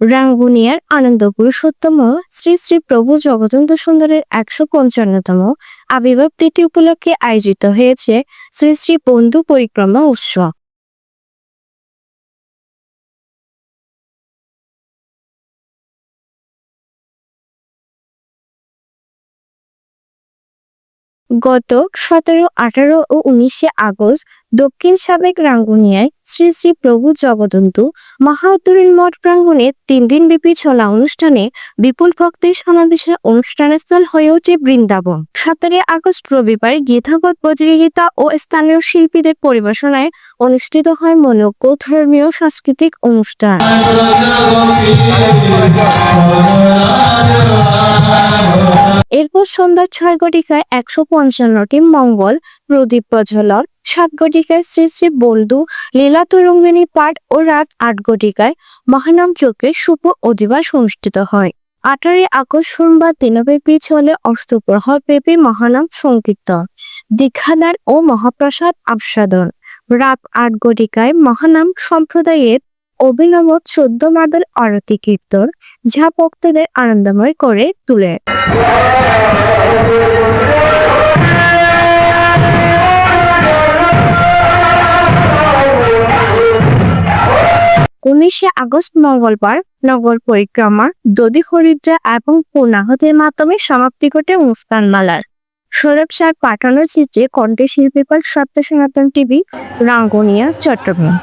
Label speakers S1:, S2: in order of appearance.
S1: রাঙ্গুনিয়ার আনন্দ পুরুষোত্তম শ্রী শ্রী প্রভু জগদন্ত সুন্দরের একশো পঞ্চান্নতম আবির্ভাব তিথি উপলক্ষে আয়োজিত হয়েছে শ্রী শ্রী বন্ধু পরিক্রমা উৎসব। গত সতেরো, আঠারো ও উনিশে আগস্ট দক্ষিণ সাবেক রাঙ্গুনিয়ায় শ্রী শ্রী প্রভু জগদন্তু মহাউত্তরীণ মঠ প্রাঙ্গণে তিন দিন ব্যাপী চলা অনুষ্ঠানে বিপুল ভক্তের সমাবেশে অনুষ্ঠানের স্থল হয়ে ওঠে বৃন্দাবন। সতেরোই আগস্ট রবিবার গীতাবত বজ্রগীতা ও স্থানীয় শিল্পীদের পরিবেশনায় অনুষ্ঠিত হয় মনোজ্ঞ ধর্মীয় সাংস্কৃতিক অনুষ্ঠান। সন্ধ্যা ছয় ঘটিকায় একশো পঞ্চান্নটি মঙ্গল, প্রদীপ প্রজ্বলন, সাত ঘটিকায় শ্রী শ্রী বল্দু লীলা তরঙ্গিনী পাঠ ও রাত আট ঘটিকায় মহানাম চোখে শুভ অধিবাস অনুষ্ঠিত হয়। আঠারোই আগস্ট সোমবার দিনব্যাপী চলে অস্তপ্রহর ব্যাপী মহানাম সংকীর্তন, দীক্ষাদান ও মহাপ্রসাদ আস্বাদন। রাত আট ঘটিকায় মহানাম সম্প্রদায়ের অভিনব চোদ্দ মাদল আরতি কীর্তন, যা ভক্তদের আনন্দময় করে তোলে। উনিশে আগস্ট মঙ্গলবার নগর পরিক্রমা দধি হরিদ্রা এবং পূর্ণাহতির মাধ্যমে সমাপ্তি ঘটে মুস্কান মালার। সৌরভ সার পাঠানোর চিত্রে কণ্ঠে শিল্পীপাল সপ্ত সনাতন টিভি, রাঙ্গুনিয়া, চট্টগ্রাম।